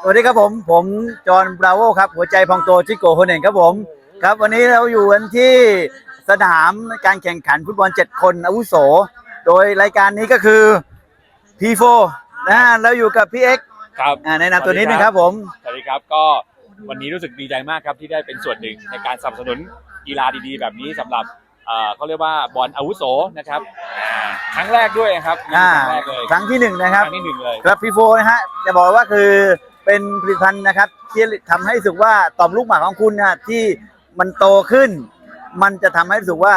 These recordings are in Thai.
สวัสดีครับผม ผมจอห์นบราโวครับ หัวใจพองโตชิโกโฮเน่งครับผม ครับ วันนี้เราอยู่กันที่สนามการแข่งขันฟุตบอล 7 คนอาวุโส โดยรายการนี้ก็คือ P4 นะฮะเราอยู่กับพี่เอ็กซ์ครับอ่าแนะนำตัวนิดนึงครับผม สวัสดีครับก็วันนี้รู้สึกดีใจมากครับที่ได้เป็นส่วนหนึ่งในการสนับสนุนกีฬาดีๆ แบบนี้สำหรับ เอ่อเขาเรียกว่าบอลอาวุโสนะครับอ่าครั้งแรกด้วยนะครับนี่อ่าครั้งแรกเลยครั้งที่หนึ่งนะครับครั้งที่หนึ่งเลยครับ P4 นะฮะจะบอกว่าคือเป็นผลิตภัณฑ์นะครับที่ทำให้รู้สึกว่าต่อมลูกหมากของคุณนะที่มันโตขึ้น มันจะทำให้รู้สึกว่า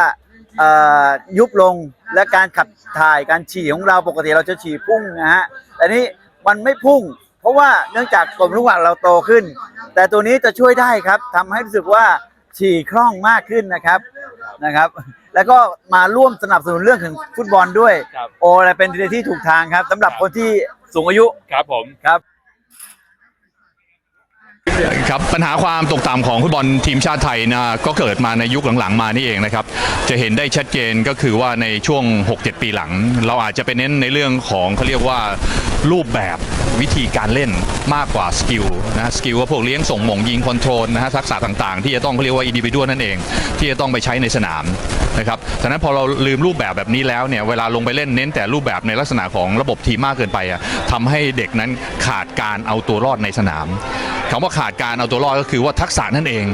เอ่อยุบลงและการขับถ่ายการฉี่ของเราปกติเราจะฉี่พุ่งนะฮะแต่นี่มันไม่พุ่ง เพราะว่าเนื่องจากต่อมลูกหมากเราโตขึ้น แต่ตัวนี้จะช่วยได้ครับทำให้รู้สึกว่าฉี่คล่องมากขึ้นนะครับ นะครับ แล้วก็มาร่วมสนับสนุนเรื่องของฟุตบอลด้วย ครับ โอ้อะไรเป็นที่ถูกทางครับสำหรับคนที่สูงอายุครับผม ครับ ครับปัญหาความตกต่ำของฟุตบอลทีมชาติไทยนะก็เกิดมาในยุคหลังๆ มานี่เองนะครับ จะเห็นได้ชัดเจนก็คือว่าในช่วง 6-7 ปีหลัง เราอาจจะไปเน้นในเรื่องของเขาเรียกว่ารูปแบบ วิธีการเล่นมากกว่าสกิลนะสกิลก็พวกเลี้ยงส่งหม่งยิงคอนโทรลนะฮะทักษะต่างๆ ที่จะต้องเรียกว่าอินดิวิดวนั่นเอง ที่จะต้องไปใช้ในสนามนะครับฉะนั้นพอเราลืมรูปแบบแบบนี้แล้วเนี่ยเวลาลงไปเล่นเน้นแต่รูปแบบในลักษณะของระบบทีมมากเกินไปอะทำให้เด็กนั้นขาดการเอาตัวรอดในสนามคำว่าขาดการเอาตัวรอดก็คือว่าทักษะนั่นเอง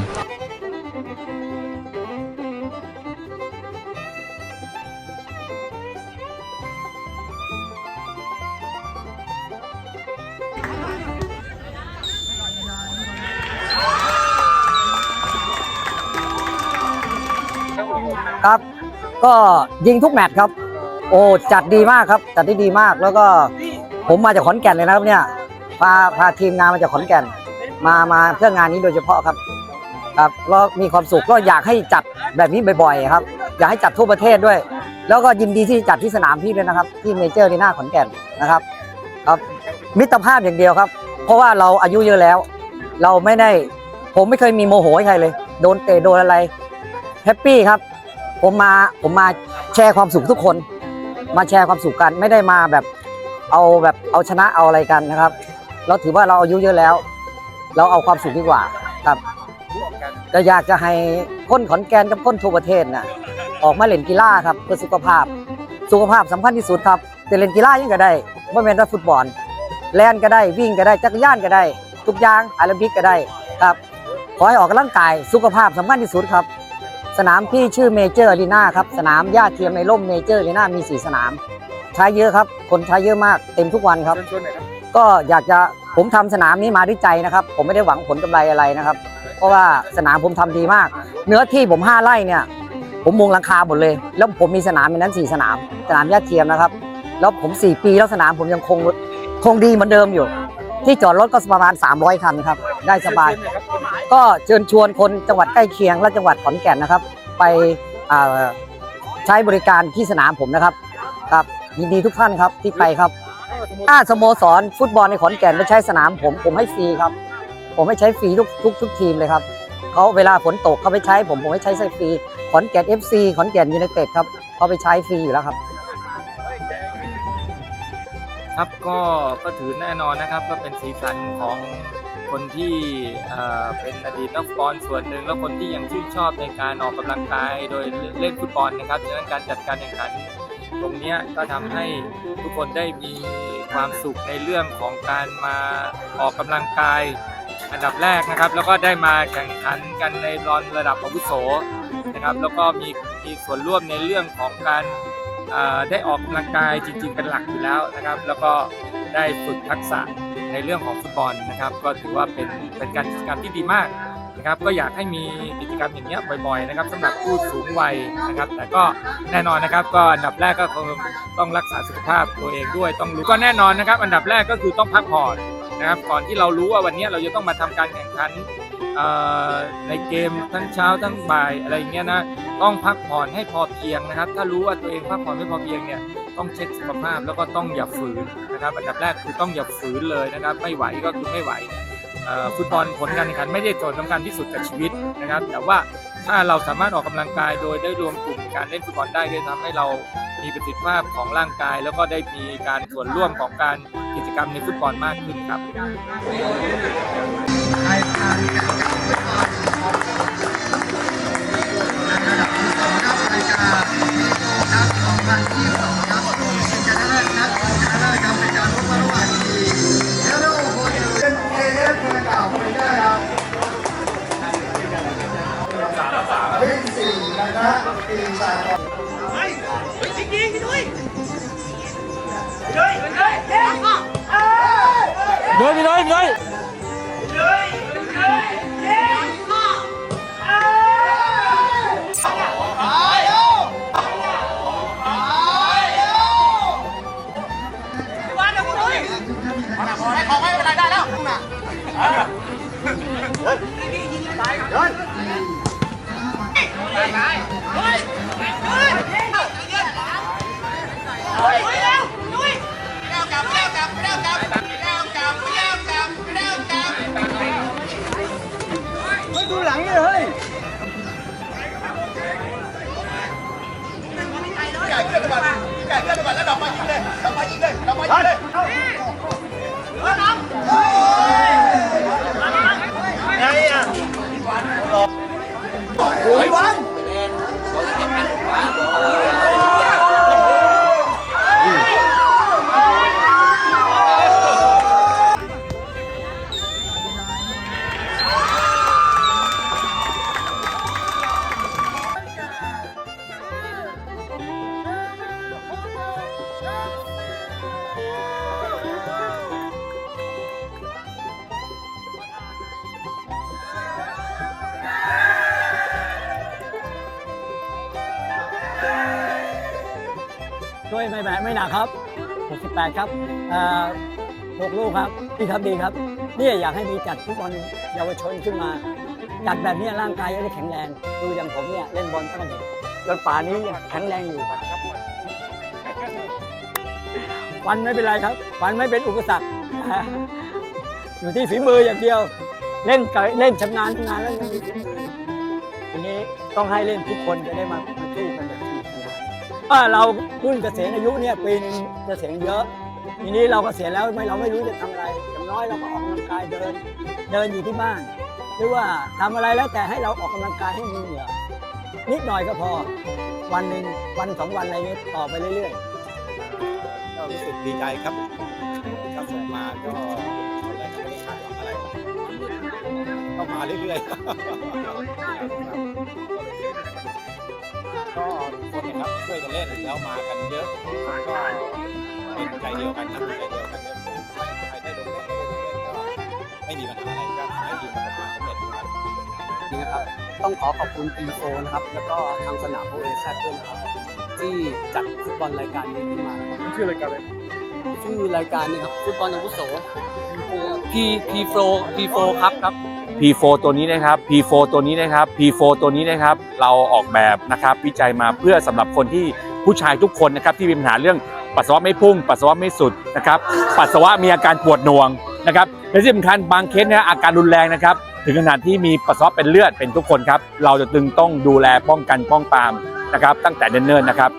ครับ ก็ยิงทุกแมตช์ครับ โอ้จัดดีมากครับ จัดได้ดีมากแล้วก็ผมมาจากขอนแก่นเลยนะครับเนี่ยพาพาทีมงานมาจากขอนแก่น มามาเพื่องานนี้โดยเฉพาะครับ ครับแล้วมีความสุขก็อยากให้จัดแบบนี้บ่อยๆครับ อยากให้จัดทั่วประเทศด้วย แล้วก็ยินดีที่จัดที่สนามพี่ด้วยนะครับ ที่เมเจอร์ลีน่าขอนแก่นนะครับ ครับมิตรภาพอย่างเดียวครับ เพราะว่าเราอายุเยอะแล้ว เราไม่ได้ผมไม่เคยมีโมโหให้ใครเลย โดนเตะโดนอะไรแฮปปี้ครับ ผมมาผมมาแชร์ความสุขทุกคน มาแชร์ความสุขกันไม่ได้มาแบบเอาแบบเอาชนะเอาอะไรกันนะครับ เราถือว่าเราอายุเยอะแล้ว เราเอาความสุขดีกว่าครับก็อยากจะให้คนขอนแก่นกับคนทั่วประเทศน่ะออกมาเล่นกีฬาครับเพื่อสุขภาพ สุขภาพสำคัญที่สุดครับแต่เล่นกีฬายังก็ได้ไม่เป็นแต่ฟุตบอลแล่นก็ได้วิ่งก็ได้จักรยานก็ได้ ทุกอย่างอาราบิกก็ได้ครับขอให้ออกกำลังกายสุขภาพสำคัญที่สุดครับ สนามพี่ชื่อเมเจอร์อารีนาครับ สนามหญ้าเทียมในร่มเมเจอร์อารีนามี4สนาม ใช้เยอะครับ คนใช้เยอะมากเต็มทุกวันครับก็อยากจะผมทำสนามนี้มาด้วยใจนะครับ ผมไม่ได้หวังผลกำไรอะไรนะครับ เพราะว่าสนามผมทำดีมาก เนื้อที่ผม 5ไร่เนี่ย ผมมุงหลังคาหมดเลย แล้วผมมีสนามในนั้น4สนาม สนามหญ้าเทียมนะครับ แล้วผม 4 ปีแล้วสนามผมยังคงคงดีเหมือนเดิมอยู่ ที่จอดรถก็ประมาณ 300 คันครับ ได้สบาย ก็เชิญชวนคนจังหวัดใกล้เคียงและจังหวัดขอนแก่นนะครับ ไปอ่าใช้บริการที่สนามผมนะครับครับยินดีทุกท่านครับที่ไปครับ ถ้าสโมสรฟุตบอลในขอนแก่นไม่ใช้สนามผมผมให้ฟรีครับ ผมให้ใช้ฟรีทุกทุกทุกทีมเลยครับเขาเวลาฝนตกเขาไปใช้ผมผมให้ใช้ใช้ฟรีขอนแก่น FC ขอนแก่นยูไนเต็ดครับเขาไปใช้ฟรีอยู่แล้วครับ ครับก็ก็ถือแน่นอนนะครับ ก็เป็นสีสันของคนที่เป็นอดีตนักฟุตบอลส่วนหนึ่ง แล้วคนที่ยังชื่นชอบในการออกกำลังกายโดยเล่นฟุตบอลนะครับฉะนั้นการจัดการแข่งขัน ตรงนี้ก็ทำให้ทุกคนได้มีความสุขในเรื่องของการมาออกกำลังกายอันดับแรกนะครับ แล้วก็ได้มาแข่งขันกันในรอนระดับอาวุโสนะครับ แล้วก็มีมีส่วนร่วมในเรื่องของการ ได้ออกกำลังกายจริง ๆ เป็นหลักอยู่แล้วนะครับ แล้วก็ได้ฝึกทักษะในเรื่องของฟุตบอลนะครับ ก็ถือว่าเป็นเป็นการกิจกรรมที่ดีมากนะครับ ก็อยากให้มีกิจกรรมอย่างเงี้ยบ่อยๆนะครับสำหรับผู้สูงวัยนะครับ แต่ก็แน่นอนนะครับ ก็อันดับแรกก็คงต้องรักษาสุขภาพตัวเองด้วยต้องรู้ก็แน่นอนนะครับ อันดับแรกก็คือต้องพักผ่อนนะครับก่อนที่เรารู้ว่าวันนี้เราจะต้องมาทำการแข่งขัน ในเกมทั้งเช้าทั้งบ่ายอะไรเงี้ยนะต้องพักผ่อนให้พอเพียงนะครับ ถ้ารู้ว่าตัวเองพักผ่อนไม่พอเพียงเนี่ยต้องเช็คสุขภาพแล้วก็ต้องอย่าฝืนนะครับอันดับแรกคือต้องอย่าฝืนเลยนะครับ ไม่ไหวก็คือไม่ไหวฟุตบอลผลการแข่งขันไม่ได้โจทย์สำคัญที่สุดกับชีวิตนะครับ แต่ว่า ถ้าเราสามารถออกกำลังกายโดยได้รวมกลุ่มการเล่นฟุตบอลได้ก็จะทำให้เรามีประสิทธิภาพของร่างกาย แล้วก็ได้มีการส่วนร่วมของการกิจกรรมในฟุตบอลมากขึ้นครับ เดินไปไป ช่วยไม่แบไม่หนักครับ 68 ครับหกลูกครับดีครับดีครับเนี่ยอยากให้มีจัดฟุตบอลเยาวชนขึ้นมา จัดแบบนี้ร่างกายจะได้แข็งแรง ดูอย่างผมเนี่ยเล่นบอลตั้งแต่เด็กจนป่านนี้ยังแข็งแรงอยู่ ฟันไม่เป็นไรครับ ฟันไม่เป็นอุปสรรคอยู่ที่ฝีมืออย่างเดียว เล่นกับเล่นชำนาญชำนาญแล้วยังมีฝีมือทีนี้ต้องให้เล่นทุกคนจะได้มามาสู้กันแบบที่เรารุ่นเกษียณอายุเนี่ยปีนึงเกษียณเยอะทีนี้เราเกษียณแล้วไม่เราไม่รู้จะทำอะไรอย่างน้อยเราก็ออกกำลังกายเดิน เดินอยู่ที่บ้าน หรือว่าทำอะไรแล้วแต่ให้เราออกกำลังกายให้มีเหงื่อนิดหน่อยก็พอ วันหนึ่งวันสองวันอะไรเงี้ยต่อไปเรื่อยๆ รู้สึกดีใจครับถ้าส่งมาก็อะไรก็ไม่ได้คาดหวังอะไรก็มาเรื่อยๆก็ทุกคนนะครับช่วยกันเล่นแล้วมากันเยอะก็เป็นใจเดียวกันนะใจเดียวกันเนี่ยใครได้ลงเล่นได้ลงเล่นก็ไม่มีปัญหาอะไรก็ทำให้ทีมประสบควาสำเร็จครับนี่นะครับต้องขอขอบคุณปีโฟนะครับ แล้วก็ทางสนามโอเอซด้วยนะครับ ที่จัดฟุตบอลรายการนี้ขึ้นมาชื่อรายการอะไรชื่อรายการนี่ครับฟุตบอลอาวุโสพีพีโฟพีโฟครับครับ P4 ตัวนี้นะครับ P4 ตัวนี้นะครับ P4 ตัวนี้นะครับ เราออกแบบนะครับวิจัยมาเพื่อสำหรับคนที่ผู้ชายทุกคนนะครับที่มีปัญหาเรื่องปัสสาวะไม่พุ่ง ปัสสาวะไม่สุดนะครับ ปัสสาวะมีอาการปวดหน่วงนะครับและที่สำคัญบางเคสเนี่ยอาการรุนแรงนะครับ ถึงขนาดที่มีปัสสาวะเป็นเลือดเป็นทุกคนครับ เราจะตึงต้องดูแลป้องกันป้องปราม นะครับตั้งแต่เนิ่นๆนะครับ